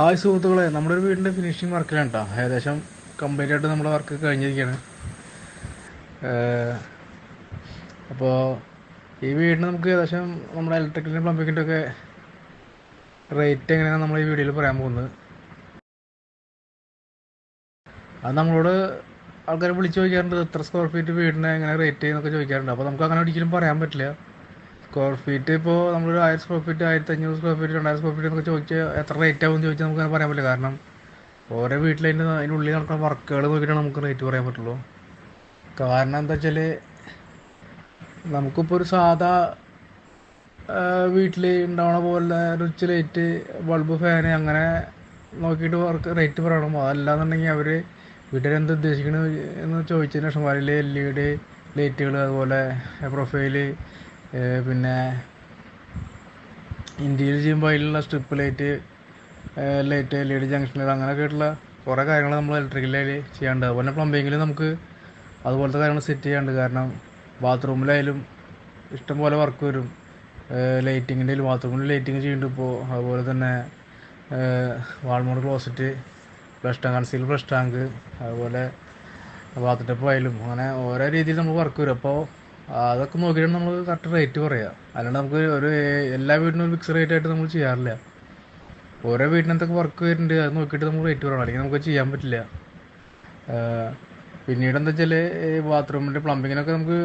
ആ സുഹൃത്തുക്കളെ നമ്മുടെ ഒരു വീടിന്റെ ഫിനിഷിംഗ് വർക്കിലാണ് കേട്ടോ ഏകദേശം കംപ്ലീറ്റ് ആയിട്ട് നമ്മുടെ വർക്ക് കഴിഞ്ഞിരിക്കുകയാണ് അപ്പോൾ ഈ വീടിന് നമുക്ക് ഏകദേശം നമ്മുടെ ഇലക്ട്രിക്കലിന്റെ പ്ലംബിങ്ങിന്റെ ഒക്കെ റേറ്റ് എങ്ങനെയാണ് നമ്മൾ ഈ വീഡിയോയിൽ പറയാൻ പോകുന്നത്? അത് നമ്മളോട് ആൾക്കാർ വിളിച്ച് ചോദിക്കാറുണ്ട് എത്ര സ്ക്വയർ ഫീറ്റ് വീടിന് എങ്ങനെ റേറ്റ് എന്നൊക്കെ ചോദിക്കാറുണ്ട്. അപ്പോൾ നമുക്ക് അങ്ങനെ ഒരിക്കലും പറയാൻ പറ്റില്ല. സ്ക്വയർ ഫീറ്റ് ഇപ്പോൾ നമ്മളൊരു ആയിരം സ്ക്വയർ ഫീറ്റ് ആയിരത്തി അഞ്ഞൂറ് സ്ക്വയർ ഫീറ്റ് രണ്ടായിരം സ്ക്വയർ ഫീറ്റ് എന്നൊക്കെ ചോദിച്ചാൽ എത്ര റേറ്റ് ആവും ചോദിച്ചാൽ നമുക്ക് പറയാൻ പറ്റില്ല. കാരണം ഓരോ വീട്ടിൽ അതിന്റെ അതിനുള്ളിൽ നടക്കുന്ന വർക്കുകൾ നോക്കിയിട്ടാണ് നമുക്ക് റേറ്റ് പറയാൻ പറ്റുള്ളൂ. കാരണം എന്താ വെച്ചാൽ നമുക്കിപ്പോൾ ഒരു സാധാ വീട്ടിൽ ഉണ്ടാവണ പോലെ റിച്ച് ലൈറ്റ് ബൾബ് ഫാന് അങ്ങനെ നോക്കിയിട്ട് വർക്ക് റേറ്റ് പറയണം. അതല്ലാന്നുണ്ടെങ്കിൽ അവർ വീട്ടിൽ എന്ത് ഉദ്ദേശിക്കണത് എന്ന് ചോദിച്ചതിന് ശേഷം അതിൽ എൽ ഇ ഡി ലൈറ്റുകൾ അതുപോലെ പ്രൊഫൈൽ പിന്നെ ഇന്ത്യയിൽ ചെയ്യുമ്പോൾ അതിലുള്ള strip light light L E D junction light അങ്ങനെയൊക്കെ ആയിട്ടുള്ള കുറേ കാര്യങ്ങൾ നമ്മൾ ഇലക്ട്രിക്കലിൽ ചെയ്യാണ്ട്. അതുപോലെ പ്ലംബിങ്ങിൽ നമുക്ക് അതുപോലത്തെ കാര്യങ്ങൾ സെറ്റ് ചെയ്യാണ്ട്. കാരണം ബാത്റൂമിലായാലും ഇഷ്ടംപോലെ വർക്ക് വരും. ലൈറ്റിങ്ങിന്റെ ബാത്റൂമിൽ ലൈറ്റിങ് ചെയ്യുന്നുണ്ട് ഇപ്പോൾ അതുപോലെ തന്നെ wall mount closet flush tank conceal flush tank അതുപോലെ ബാത്ത് ടപ്പ് ആയാലും അങ്ങനെ ഓരോ രീതിയിൽ നമുക്ക് വർക്ക് വരും. അപ്പോൾ അതൊക്കെ നോക്കിയിട്ടാണ് നമ്മൾ കറക്റ്റ് റേറ്റ് പറയുക അല്ലാണ്ട് നമുക്ക് ഒരു എല്ലാ വീടിനും ഒരു ഫിക്സ് റേറ്റ് ആയിട്ട് നമ്മൾ ചെയ്യാറില്ല. ഓരോ വീടിന് എന്തൊക്കെ വർക്ക് വരുന്നുണ്ട് അത് നോക്കിയിട്ട് നമ്മൾ റേറ്റ് പറയണം. അല്ലെങ്കിൽ നമുക്ക് ചെയ്യാൻ പറ്റില്ല. പിന്നീട് എന്താ വെച്ചാൽ ബാത്റൂമിന്റെ പ്ലംബിങ്ങിനൊക്കെ നമുക്ക്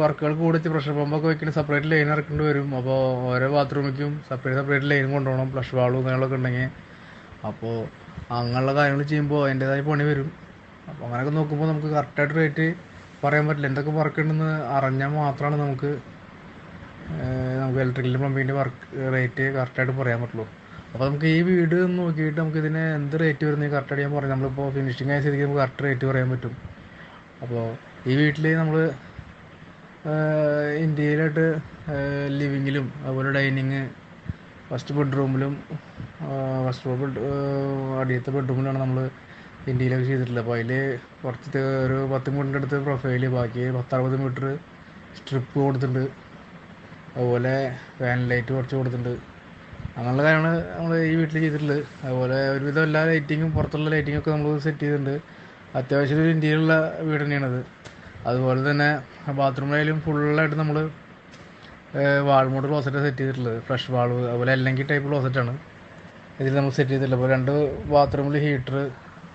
വർക്കുകൾ കൂടെ എത്തി പ്രഷർ പമ്പൊക്കെ വെക്കുന്ന സെപ്പറേറ്റ് ലൈൻ ഇറക്കേണ്ടി വരും. അപ്പോൾ ഓരോ ബാത്റൂമിലേക്കും സെപ്പറേറ്റ് സെപ്പറേറ്റ് ലൈൻ കൊണ്ടുപോകണം. ഫ്ലഷ് വാളും കാര്യങ്ങളൊക്കെ ഉണ്ടെങ്കിൽ. അപ്പോൾ അങ്ങനെയുള്ള കാര്യങ്ങൾ ചെയ്യുമ്പോൾ അതിന്റെതായ പണി വരും. അപ്പോൾ അങ്ങനെയൊക്കെ നോക്കുമ്പോൾ നമുക്ക് കറക്റ്റായിട്ട് റേറ്റ് പറയാൻ പറ്റില്ല. എന്തൊക്കെ വർക്ക് ഉണ്ടെന്ന് അറിഞ്ഞാൽ മാത്രമാണ് നമുക്ക് നമുക്ക് ഇലക്ട്രിക്കൽ പ്ലംബിങ്ങിന്റെ വർക്ക് റേറ്റ് കറക്റ്റായിട്ട് പറയാൻ പറ്റുള്ളൂ. അപ്പോൾ നമുക്ക് ഈ വീട് നോക്കിയിട്ട് നമുക്ക് ഇതിന് എന്ത് റേറ്റ് വരുന്നത് കറക്റ്റായിട്ട് ഞാൻ പറഞ്ഞു നമ്മളിപ്പോൾ ഫിനിഷിങ് ആയ സ്ഥിതിക്ക് നമുക്ക് കറക്റ്റ് റേറ്റ് പറയാൻ പറ്റും. അപ്പോൾ ഈ വീട്ടിൽ നമ്മൾ ഇന്ത്യയിലായിട്ട് ലിവിങ്ങിലും അതുപോലെ ഡൈനിങ് ഫസ്റ്റ് ബെഡ്റൂമിലും ഫസ്റ്റ് ബെഡ് അടിയത്തെ ബെഡ്റൂമിലാണ് നമ്മൾ ഇന്ത്യയിലൊക്കെ ചെയ്തിട്ടുള്ളത് അപ്പോൾ അതിൽ കുറച്ച് ഒരു പത്ത് മീറ്ററിന്റെ അടുത്ത് പ്രൊഫൈൽ ബാക്കി പത്തറുപത് മീറ്റർ സ്ട്രിപ്പ് കൊടുത്തിട്ടുണ്ട്. അതുപോലെ ഫാൻ ലൈറ്റ് കുറച്ച് കൊടുത്തിട്ടുണ്ട്. അങ്ങനെയുള്ള കാര്യങ്ങൾ നമ്മൾ ഈ വീട്ടിൽ ചെയ്തിട്ടുള്ളത് അതുപോലെ ഒരുവിധം എല്ലാ ലൈറ്റിങ്ങും പുറത്തുള്ള ലൈറ്റിങ്ങൊക്കെ നമ്മൾ സെറ്റ് ചെയ്തിട്ടുണ്ട്. അത്യാവശ്യം ഒരു ഇന്ത്യയിലുള്ള വീട് തന്നെയാണത് അതുപോലെ തന്നെ ബാത്റൂമിലായാലും ഫുള്ളായിട്ട് നമ്മൾ വാൾമോട്ട് ക്ലോസറ്റ് സെറ്റ് ചെയ്തിട്ടുള്ളത്. ഫ്രഷ് വാൾവ് അതുപോലെ അല്ലെങ്കിൽ ടൈപ്പ് ക്ലോസറ്റാണ് ഇതിൽ നമ്മൾ സെറ്റ് ചെയ്തിട്ടുള്ളത് അപ്പോൾ രണ്ട് ബാത്റൂമിൽ ഹീറ്റർ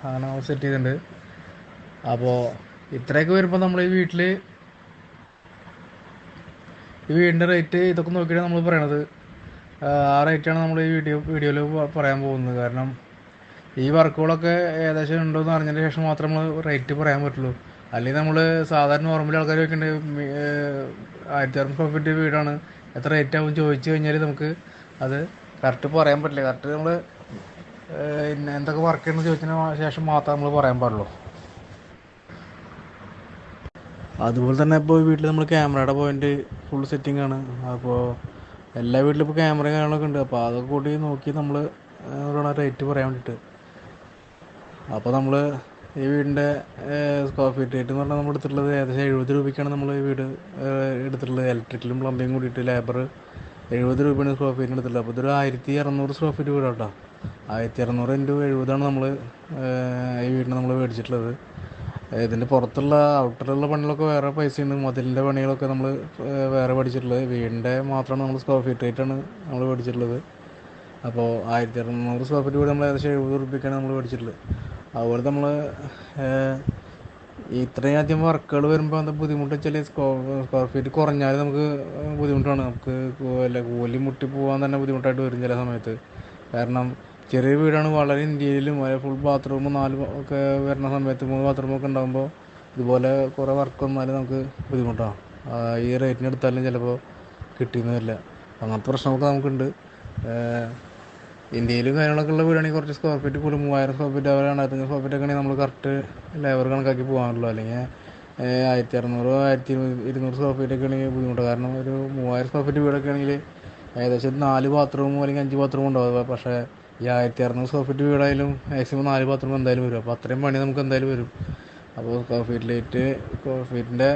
അങ്ങനെ നമ്മൾ സെറ്റ് ചെയ്തിട്ടുണ്ട്. അപ്പോൾ ഇത്രയൊക്കെ വരുമ്പോൾ നമ്മൾ ഈ വീട്ടിൽ ഈ വീടിന്റെ റേറ്റ് ഇതൊക്കെ നോക്കിയിട്ടാണ് നമ്മൾ പറയണത്. ആ റേറ്റാണ് നമ്മൾ ഈ വീഡിയോ വീഡിയോയിൽ പറയാൻ പോകുന്നത്. കാരണം ഈ വർക്കുകളൊക്കെ ഏകദേശം ഉണ്ടോയെന്ന് അറിഞ്ഞതിന് ശേഷം മാത്രമേ നമ്മൾ റേറ്റ് പറയാൻ പറ്റുള്ളൂ. അല്ലെങ്കിൽ നമ്മൾ സാധാരണ നോർമൽ ആൾക്കാർ വയ്ക്കേണ്ട ആയിരത്തി അറുന്നൂറ് സ്ക്വയർ ഫീറ്റ് വീടാണ്. എത്ര റേറ്റ് ആവും ചോദിച്ചു കഴിഞ്ഞാൽ നമുക്ക് അത് കറക്റ്റ് പറയാൻ പറ്റില്ല. കറക്റ്റ് നമ്മൾ എന്തൊക്കെ വർക്ക് ചെയ്യണമെന്ന് ചോദിച്ചതിന് ശേഷം മാത്രമേ നമ്മൾ പറയാൻ പാടുള്ളൂ. അതുപോലെ തന്നെ ഇപ്പോൾ വീട്ടിൽ നമ്മൾ ക്യാമറയുടെ പോയിന്റ് ഫുൾ സെറ്റിംഗ് ആണ്. അപ്പോൾ എല്ലാ വീട്ടിലും ഇപ്പോൾ ക്യാമറയും കാര്യങ്ങളൊക്കെ ഉണ്ട്. അപ്പോൾ അതൊക്കെ കൂടി നോക്കി നമ്മൾ റേറ്റ് പറയാൻ വേണ്ടിയിട്ട് അപ്പോൾ നമ്മൾ ഈ വീടിന്റെ സ്ക്വയർ ഫീറ്റ് റേറ്റ് എന്ന് പറഞ്ഞാൽ നമ്മൾ എടുത്തിട്ടുള്ളത് ഏകദേശം എഴുപത് രൂപയ്ക്കാണ് നമ്മൾ ഈ വീട് എടുത്തിട്ടുള്ളത്. ഇലക്ട്രിക്കലും പ്ലംബിങ്ങും കൂടിയിട്ട് ലേബർ എഴുപത് രൂപയാണ് സ്ക്വയർ ഫീറ്റിന് എടുത്തിട്ടുള്ളത്. അപ്പോൾ ഇതൊരു ആയിരത്തി അറുന്നൂറ് സ്ക്വയർ ഫീറ്റ് വീടാണ് കേട്ടോ. ആയിരത്തി അറുന്നൂറ് ഇന്റു എഴുപതാണ് നമ്മൾ ഈ വീടിന് നമ്മൾ മേടിച്ചിട്ടുള്ളത്. ഇതിന്റെ പുറത്തുള്ള ഔട്ടറുള്ള പണികളൊക്കെ വേറെ പൈസയുണ്ട്. മതിലിന്റെ പണികളൊക്കെ നമ്മൾ വേറെ പഠിച്ചിട്ടുള്ളത്. വീടിന്റെ മാത്രമാണ് നമ്മൾ സ്ക്വയർ ഫീറ്റ് റേറ്റാണ് നമ്മൾ മേടിച്ചിട്ടുള്ളത്. അപ്പോൾ ആയിരത്തി അറുന്നൂറ് സ്ക്വയർ ഫീറ്റ് വീട് നമ്മൾ ഏകദേശം എഴുപത് റുപ്യക്കാണ് നമ്മൾ മേടിച്ചിട്ടുള്ളത്. അതുപോലെ നമ്മൾ ഇത്രയും ആദ്യം വർക്കുകൾ വരുമ്പോൾ എന്താ ബുദ്ധിമുട്ട് വെച്ചാൽ സ്ക്വയർ ഫീറ്റ് കുറഞ്ഞാൽ നമുക്ക് ബുദ്ധിമുട്ടാണ്. നമുക്ക് അല്ല കൂലി മുട്ടി പോകാൻ തന്നെ ബുദ്ധിമുട്ടായിട്ട് വരും ചില സമയത്ത്. കാരണം ചെറിയ വീടാണ് വളരെ ഇന്ത്യയിലും ഫുൾ ബാത്റൂം നാല് ഒക്കെ വരുന്ന സമയത്ത് മൂന്ന് ബാത്റൂമൊക്കെ ഉണ്ടാകുമ്പോൾ ഇതുപോലെ കുറേ വർക്ക് വന്നാൽ നമുക്ക് ബുദ്ധിമുട്ടാണ് ഈ റേറ്റിന് എടുത്താലും ചിലപ്പോൾ കിട്ടിയെന്ന് വരില്ല. അങ്ങനത്തെ പ്രശ്നമൊക്കെ നമുക്കുണ്ട്. ഇന്ത്യയിലും കാര്യങ്ങളൊക്കെ ഉള്ള വീടാണെങ്കിൽ കുറച്ച് സ്ക്വയർ ഫീറ്റ് പോലും മൂവായിരം സ്ക്വയർ ഫീറ്റ് അവർ രണ്ടായിരത്തഞ്ഞൂറ് സ്ക്വയർ ഫീറ്റ് ഒക്കെ ആണെങ്കിൽ നമ്മൾ കറക്റ്റ് ലേബർ കണക്കാക്കി പോകാനുള്ളൂ. അല്ലെങ്കിൽ ആയിരത്തി അറുന്നൂറ് ആയിരത്തി ഇരുന്നൂറ് സ്ക്വയർ ഫീറ്റ് ഒക്കെ ആണെങ്കിൽ ബുദ്ധിമുട്ട്. കാരണം ഒരു മൂവായിരം സ്ക്വയർ ഫീറ്റ് വീടൊക്കെ ആണെങ്കിൽ ഏകദേശം നാല് ബാത്റൂമും അല്ലെങ്കിൽ അഞ്ച് ബാത്റൂമും ഉണ്ടാവും. പക്ഷേ ഈ ആയിരത്തി അറുന്നൂറ് സ്ക്വയർ ഫീറ്റ് വീടായാലും മാക്സിമം നാല് ബാത്റൂം എന്തായാലും വരും. അപ്പോൾ അത്രയും പണി നമുക്ക് എന്തായാലും വരും. അപ്പോൾ സ്ക്വയർ ഫീറ്റിലേറ്റ് സ്ക്വയർ ഫീറ്റിന്റെ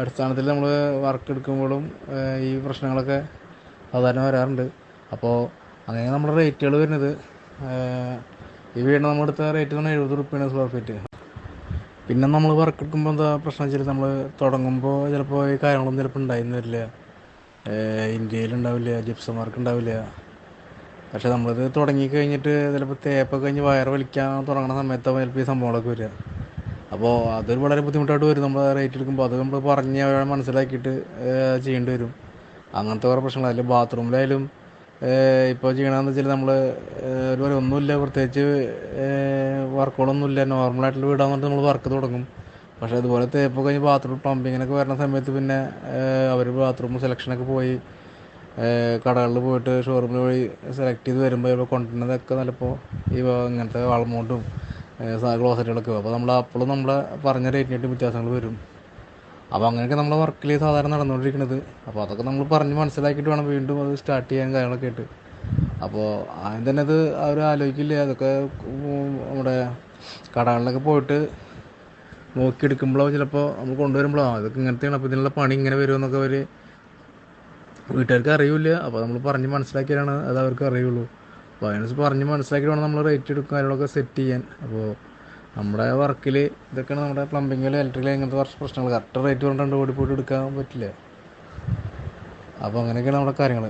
അടിസ്ഥാനത്തിൽ നമ്മൾ വർക്ക് എടുക്കുമ്പോഴും ഈ പ്രശ്നങ്ങളൊക്കെ സാധാരണ വരാറുണ്ട്. അപ്പോൾ അങ്ങനെ നമ്മുടെ റേറ്റുകൾ വരുന്നത്. ഈ വീടിന് നമ്മളെടുത്ത റേറ്റ് തന്നെ എഴുപത് റുപ്യാണ് സ്ക്വയർ ഫീറ്റ് പിന്നെ നമ്മൾ വർക്ക് എടുക്കുമ്പോൾ എന്താ പ്രശ്നം വെച്ചാൽ നമ്മൾ തുടങ്ങുമ്പോൾ ചിലപ്പോൾ ഈ കാര്യങ്ങളൊന്നും ചിലപ്പോൾ ഉണ്ടായിരുന്നു വരില്ല. ഇന്ത്യയിലുണ്ടാവില്ല ജിപ്സം ഉണ്ടാവില്ല. പക്ഷെ നമ്മളിത് തുടങ്ങി കഴിഞ്ഞിട്ട് ചിലപ്പോൾ തേപ്പ് കഴിഞ്ഞ് വയറ് വലിക്കാൻ തുടങ്ങുന്ന സമയത്താവും ചിലപ്പോൾ ഈ സംഭവങ്ങളൊക്കെ വരിക. അപ്പോൾ അതൊരു വളരെ ബുദ്ധിമുട്ടായിട്ട് വരും. നമ്മൾ റേറ്റ് എടുക്കുമ്പോൾ അത് നമ്മൾ പറഞ്ഞ് അവരെ മനസ്സിലാക്കിയിട്ട് ചെയ്യേണ്ടി വരും. അങ്ങനത്തെ കുറേ പ്രശ്നങ്ങൾ അതിൽ ബാത്റൂമിലായാലും ഇപ്പോൾ ചെയ്യണമെന്ന് വെച്ചാൽ നമ്മൾ ഒരു പോലെ ഒന്നുമില്ല. പ്രത്യേകിച്ച് വർക്കുകളൊന്നുമില്ല. നോർമലായിട്ടുള്ള വീടാന്ന് പറഞ്ഞിട്ട് നമ്മൾ വർക്ക് തുടങ്ങും. പക്ഷേ അതുപോലെ തേപ്പ് കഴിഞ്ഞ് ബാത്റൂം പ്ലംബിങ്ങിനൊക്കെ വരുന്ന സമയത്ത് പിന്നെ അവർ ബാത്റൂം സെലക്ഷനൊക്കെ പോയി കടകളിൽ പോയിട്ട് ഷോറൂമിൽ പോയി സെലക്ട് ചെയ്ത് വരുമ്പോൾ ഇപ്പോൾ കൊണ്ടുവരുന്നതൊക്കെ ചിലപ്പോൾ ഈ ഇങ്ങനത്തെ വളമോട്ടും ക്ലോസറ്റുകളൊക്കെ അപ്പോൾ നമ്മൾ അപ്പോഴും നമ്മൾ പറഞ്ഞ റേറ്റിനായിട്ട് വ്യത്യാസങ്ങൾ വരും. അപ്പോൾ അങ്ങനെയൊക്കെ നമ്മളെ വർക്കിൽ സാധാരണ നടന്നുകൊണ്ടിരിക്കുന്നത് അപ്പോൾ അതൊക്കെ നമ്മൾ പറഞ്ഞ് മനസ്സിലാക്കിയിട്ട് വേണം വീണ്ടും അത് സ്റ്റാർട്ട് ചെയ്യാൻ കാര്യങ്ങളൊക്കെ ആയിട്ട്. അപ്പോൾ ആദ്യം തന്നെ അത് അവർ ആലോചിക്കില്ല? അതൊക്കെ നമ്മുടെ കടകളിലൊക്കെ പോയിട്ട് നോക്കിയെടുക്കുമ്പോഴോ ചിലപ്പോൾ നമ്മൾ കൊണ്ടുവരുമ്പോഴോ അതൊക്കെ ഇങ്ങനത്തെയാണ്. അപ്പോൾ ഇതിനുള്ള പണി ഇങ്ങനെ വരുമെന്നൊക്കെ അവർ വീട്ടുകാർക്ക് അറിയില്ല. അപ്പോൾ നമ്മൾ പറഞ്ഞ് മനസ്സിലാക്കിയാണ് അത് അവർക്ക് അറിയുള്ളൂ. അപ്പോൾ അതിനനുസരിച്ച് പറഞ്ഞ് മനസ്സിലാക്കി വേണം നമ്മൾ റേറ്റ് എടുക്കും കാര്യങ്ങളൊക്കെ സെറ്റ് ചെയ്യാൻ. അപ്പോൾ നമ്മുടെ വർക്കിൽ ഇതൊക്കെയാണ് നമ്മുടെ പ്ലംബിങ്ങിൽ ഇലക്ട്രിക്കൽ ഇങ്ങനത്തെ കുറച്ച് പ്രശ്നങ്ങൾ കറക്റ്റ് റേറ്റ് പറഞ്ഞിട്ടുണ്ട് ഓടിപ്പോയിട്ട് എടുക്കാൻ പറ്റില്ല. അപ്പോൾ അങ്ങനെയൊക്കെയാണ് നമ്മുടെ കാര്യങ്ങൾ